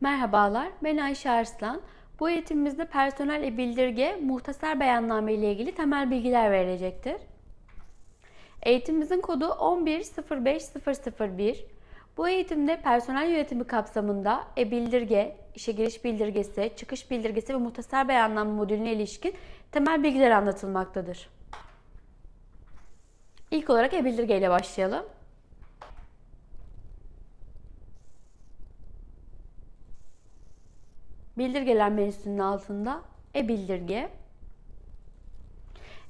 Merhabalar, ben Ayşe Arslan. Bu eğitimimizde personel bildirge, muhtasar beyanname ile ilgili temel bilgiler verilecektir. Eğitimimizin kodu 1105001. Bu eğitimde personel yönetimi kapsamında e-bildirge, işe giriş bildirgesi, çıkış bildirgesi ve muhtasar beyanname modülüne ilişkin temel bilgiler anlatılmaktadır. İlk olarak e-bildirge ile başlayalım. Bildirgeler menüsünün altında e-bildirge.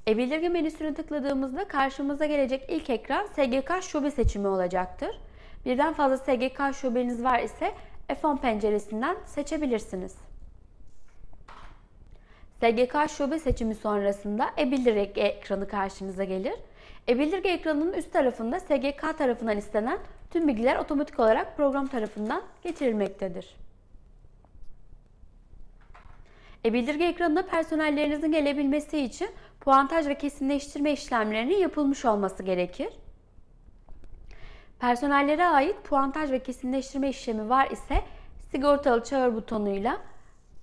E-bildirge menüsüne tıkladığımızda karşımıza gelecek ilk ekran SGK şube seçimi olacaktır. Birden fazla SGK şubeniz var ise F10 penceresinden seçebilirsiniz. SGK şube seçimi sonrasında e-bildirge ekranı karşınıza gelir. E-bildirge ekranının üst tarafında SGK tarafından istenen tüm bilgiler otomatik olarak program tarafından getirilmektedir. E-bildirge ekranına personellerinizin gelebilmesi için puantaj ve kesinleştirme işlemlerinin yapılmış olması gerekir. Personellere ait puantaj ve kesinleştirme işlemi var ise sigortalı çağır butonuyla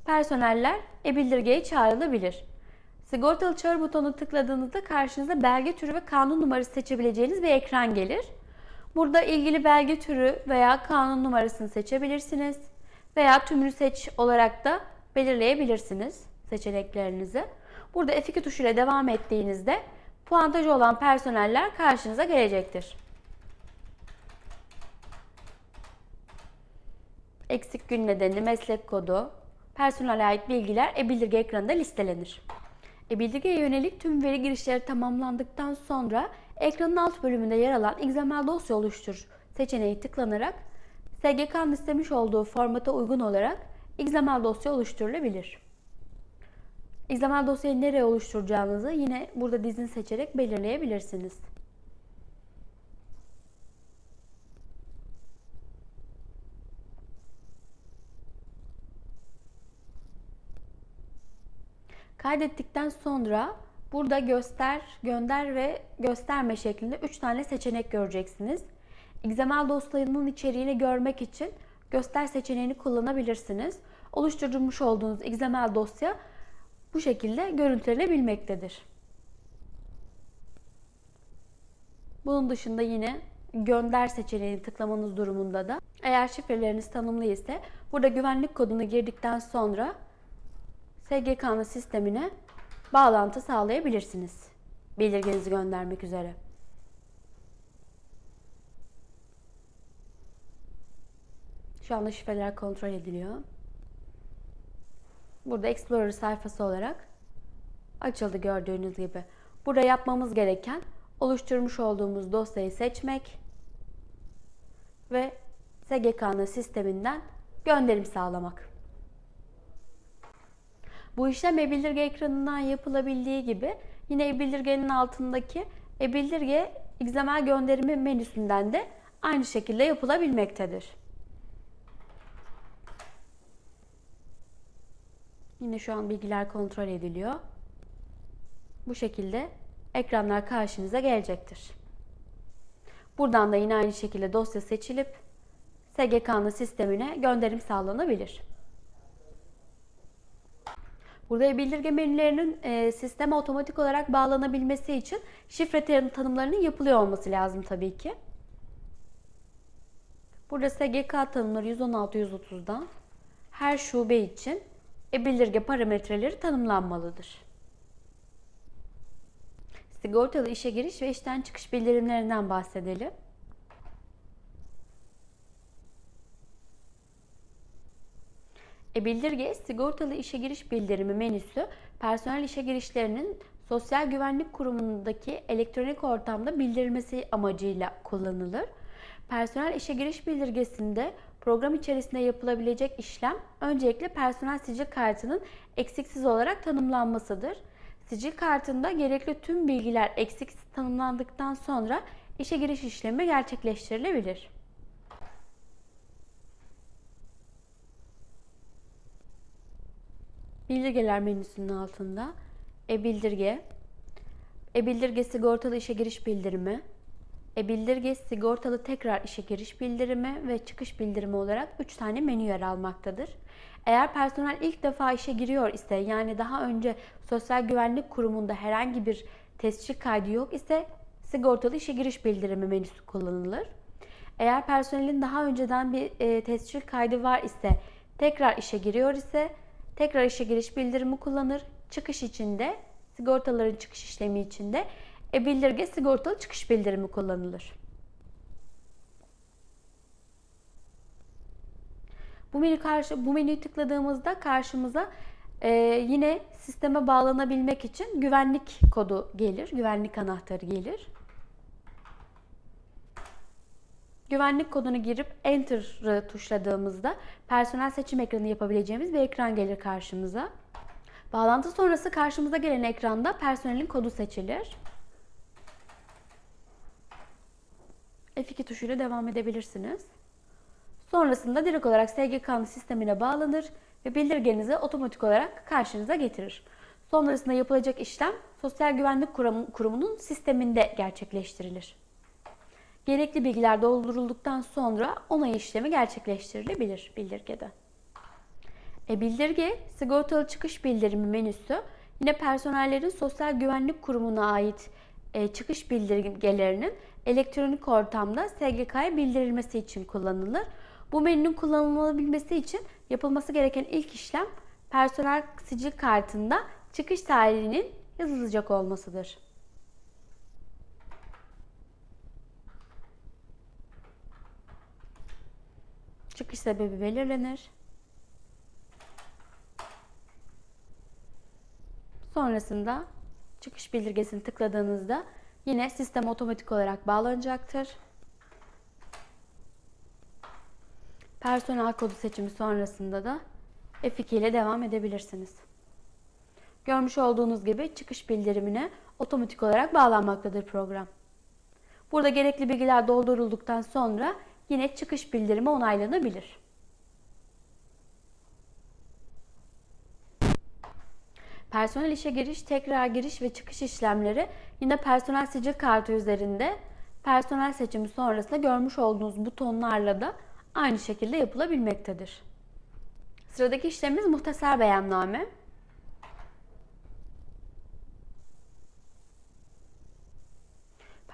personeller e-bildirgeye çağrılabilir. Sigortalı çağır butonu tıkladığınızda karşınıza belge türü ve kanun numarası seçebileceğiniz bir ekran gelir. Burada ilgili belge türü veya kanun numarasını seçebilirsiniz veya tümünü seç olarak da belirleyebilirsiniz seçeneklerinizi. Burada F2 tuşuyla devam ettiğinizde puantajı olan personeller karşınıza gelecektir. Eksik gün nedeni, meslek kodu, personele ait bilgiler e-bildirge ekranında listelenir. E-bildirgeye yönelik tüm veri girişleri tamamlandıktan sonra ekranın alt bölümünde yer alan XML dosya oluştur seçeneği tıklanarak SGK'nın istemiş olduğu formata uygun olarak XML dosya oluşturulabilir. XML dosyayı nereye oluşturacağınızı yine burada dizini seçerek belirleyebilirsiniz. Kaydettikten sonra burada göster, gönder ve gösterme şeklinde 3 tane seçenek göreceksiniz. XML dosyanın içeriğini görmek için göster seçeneğini kullanabilirsiniz. Oluşturmuş olduğunuz XML dosya bu şekilde görüntülenebilmektedir. Bunun dışında yine gönder seçeneğini tıklamanız durumunda da eğer şifreleriniz tanımlı ise burada güvenlik kodunu girdikten sonra SGK'nın sistemine bağlantı sağlayabilirsiniz. Bildirgenizi göndermek üzere. Şu anda şifreler kontrol ediliyor. Burada Explorer sayfası olarak açıldı gördüğünüz gibi. Burada yapmamız gereken oluşturmuş olduğumuz dosyayı seçmek ve SGK'nın sisteminden gönderim sağlamak. Bu işlem e-bildirge ekranından yapılabildiği gibi yine e-bildirgenin altındaki e-bildirge XML gönderimi menüsünden de aynı şekilde yapılabilmektedir. Yine şu an bilgiler kontrol ediliyor. Bu şekilde ekranlar karşınıza gelecektir. Buradan da yine aynı şekilde dosya seçilip SGK'nın sistemine gönderim sağlanabilir. Burada bildirge menülerinin e, sisteme otomatik olarak bağlanabilmesi için şifre tanımlarının yapılıyor olması lazım tabii ki. Burada SGK tanımları 116-130'dan her şube için e-bildirge parametreleri tanımlanmalıdır. Sigortalı işe giriş ve işten çıkış bildirimlerinden bahsedelim. E-bildirge sigortalı işe giriş bildirimi menüsü personel işe girişlerinin Sosyal Güvenlik Kurumu'ndaki elektronik ortamda bildirilmesi amacıyla kullanılır. Personel işe giriş bildirgesinde program içerisinde yapılabilecek işlem öncelikle personel sicil kartının eksiksiz olarak tanımlanmasıdır. Sicil kartında gerekli tüm bilgiler eksiksiz tanımlandıktan sonra işe giriş işlemi gerçekleştirilebilir. Bildirgeler menüsünün altında e-bildirge, e-bildirge sigortalı işe giriş bildirimi, e-bildirge sigortalı tekrar işe giriş bildirimi ve çıkış bildirimi olarak 3 tane menü yer almaktadır. Eğer personel ilk defa işe giriyor ise yani daha önce Sosyal Güvenlik Kurumu'nda herhangi bir tescil kaydı yok ise sigortalı işe giriş bildirimi menüsü kullanılır. Eğer personelin daha önceden bir e, tescil kaydı var ise tekrar işe giriyor ise tekrar işe giriş bildirimi kullanır. Çıkış içinde sigortaların çıkış işlemi içinde e-bildirge sigortalı çıkış bildirimi kullanılır. Bu menü karşı bu menüyü tıkladığımızda karşımıza e, yine sisteme bağlanabilmek için güvenlik kodu gelir, güvenlik anahtarı gelir. Güvenlik kodunu girip Enter'ı tuşladığımızda personel seçim ekranı yapabileceğimiz bir ekran gelir karşımıza. Bağlantı sonrası karşımıza gelen ekranda personelin kodu seçilir. F2 tuşuyla devam edebilirsiniz. Sonrasında direkt olarak SGK'nın sistemine bağlanır ve bildirgenizi otomatik olarak karşınıza getirir. Sonrasında yapılacak işlem Sosyal Güvenlik Kurumu'nun sisteminde gerçekleştirilir. Gerekli bilgiler doldurulduktan sonra onay işlemi gerçekleştirilebilir bildirgede. E, bildirge, sigortalı çıkış bildirimi menüsü yine personellerin Sosyal Güvenlik Kurumu'na ait e, çıkış bildirgelerinin elektronik ortamda SGK'ya bildirilmesi için kullanılır. Bu menünün kullanılabilmesi için yapılması gereken ilk işlem personel sicil kartında çıkış tarihinin yazılacak olmasıdır. Çıkış sebebi belirlenir. Sonrasında çıkış bildirgesini tıkladığınızda yine sistem otomatik olarak bağlanacaktır. Personel kodu seçimi sonrasında da F2 ile devam edebilirsiniz. Görmüş olduğunuz gibi çıkış bildirimine otomatik olarak bağlanmaktadır program. Burada gerekli bilgiler doldurulduktan sonra yine çıkış bildirimi onaylanabilir. Personel işe giriş, tekrar giriş ve çıkış işlemleri yine personel sicil kartı üzerinde personel seçimi sonrasında görmüş olduğunuz butonlarla da aynı şekilde yapılabilmektedir. Sıradaki işlemimiz muhtasar beyanname.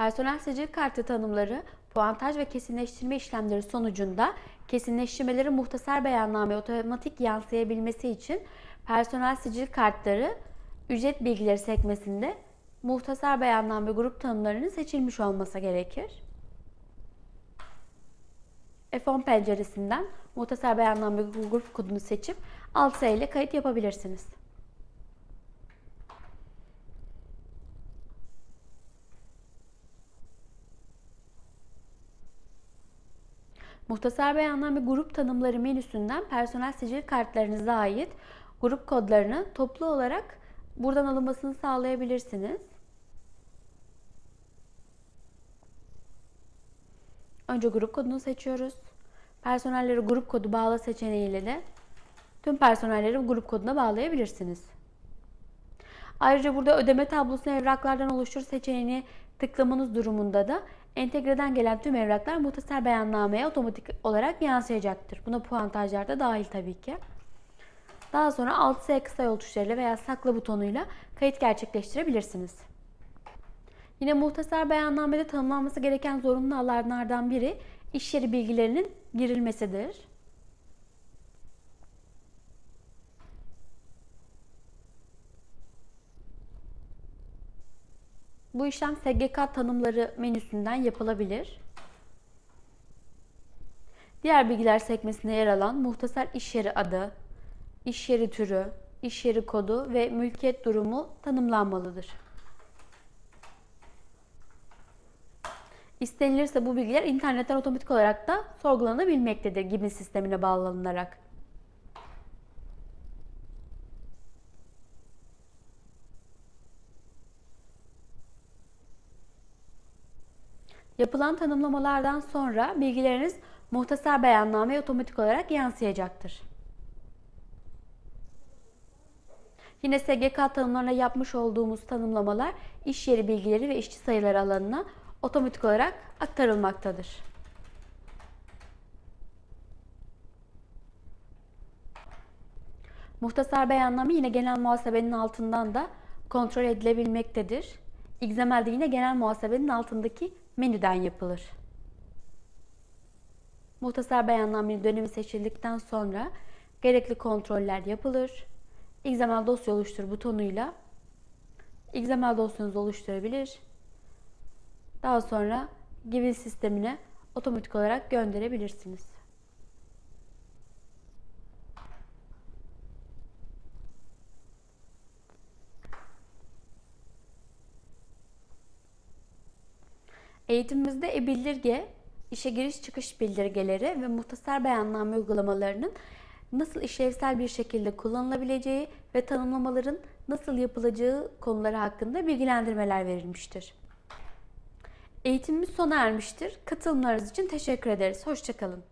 Personel sicil kartı tanımları, puantaj ve kesinleştirme işlemleri sonucunda kesinleştirmeleri muhtasar beyanname otomatik yansıyabilmesi için personel sicil kartları ücret bilgileri sekmesinde muhtasar beyanname grup tanımlarının seçilmiş olması gerekir. F10 penceresinden muhtasar beyanname grup kodunu seçip alt ile kayıt yapabilirsiniz. Muhtasar beyanname grup tanımları menüsünden personel sicil kartlarınıza ait grup kodlarını toplu olarak buradan alınmasını sağlayabilirsiniz. Önce grup kodunu seçiyoruz. Personelleri grup kodu bağla seçeneğiyle de tüm personelleri grup koduna bağlayabilirsiniz. Ayrıca burada ödeme tablosunu evraklardan oluştur seçeneğini tıklamanız durumunda da entegreden gelen tüm evraklar muhtasar beyannameye otomatik olarak yansıyacaktır. Buna puantajlar da dahil tabii ki. Daha sonra alt S kısa yol tuşlarıyla veya sakla butonuyla kayıt gerçekleştirebilirsiniz. Yine muhtasar beyannamede tanımlanması gereken zorunlu alanlardan biri iş yeri bilgilerinin girilmesidir. Bu işlem SGK tanımları menüsünden yapılabilir. Diğer bilgiler sekmesinde yer alan muhtasar iş yeri adı, iş yeri türü, iş yeri kodu ve mülkiyet durumu tanımlanmalıdır. İstenilirse bu bilgiler internetten otomatik olarak da sorgulanabilmektedir gibi sistemine bağlanarak. Yapılan tanımlamalardan sonra bilgileriniz muhtasar beyannameye otomatik olarak yansıyacaktır. Yine SGK tanımlarına yapmış olduğumuz tanımlamalar iş yeri bilgileri ve işçi sayıları alanına otomatik olarak aktarılmaktadır. Muhtasar beyanname yine genel muhasebenin altından da kontrol edilebilmektedir. XML de yine genel muhasebenin altındaki menüden yapılır. Muhtasar beyannamenin dönemi seçildikten sonra gerekli kontroller yapılır. XML dosya oluştur butonuyla XML dosyanızı oluşturabilir. Daha sonra Givil sistemine otomatik olarak gönderebilirsiniz. Eğitimimizde e-bildirge, işe giriş çıkış bildirgeleri ve muhtasar beyanname uygulamalarının nasıl işlevsel bir şekilde kullanılabileceği ve tanımlamaların nasıl yapılacağı konuları hakkında bilgilendirmeler verilmiştir. Eğitimimiz sona ermiştir. Katılımlarınız için teşekkür ederiz. Hoşçakalın.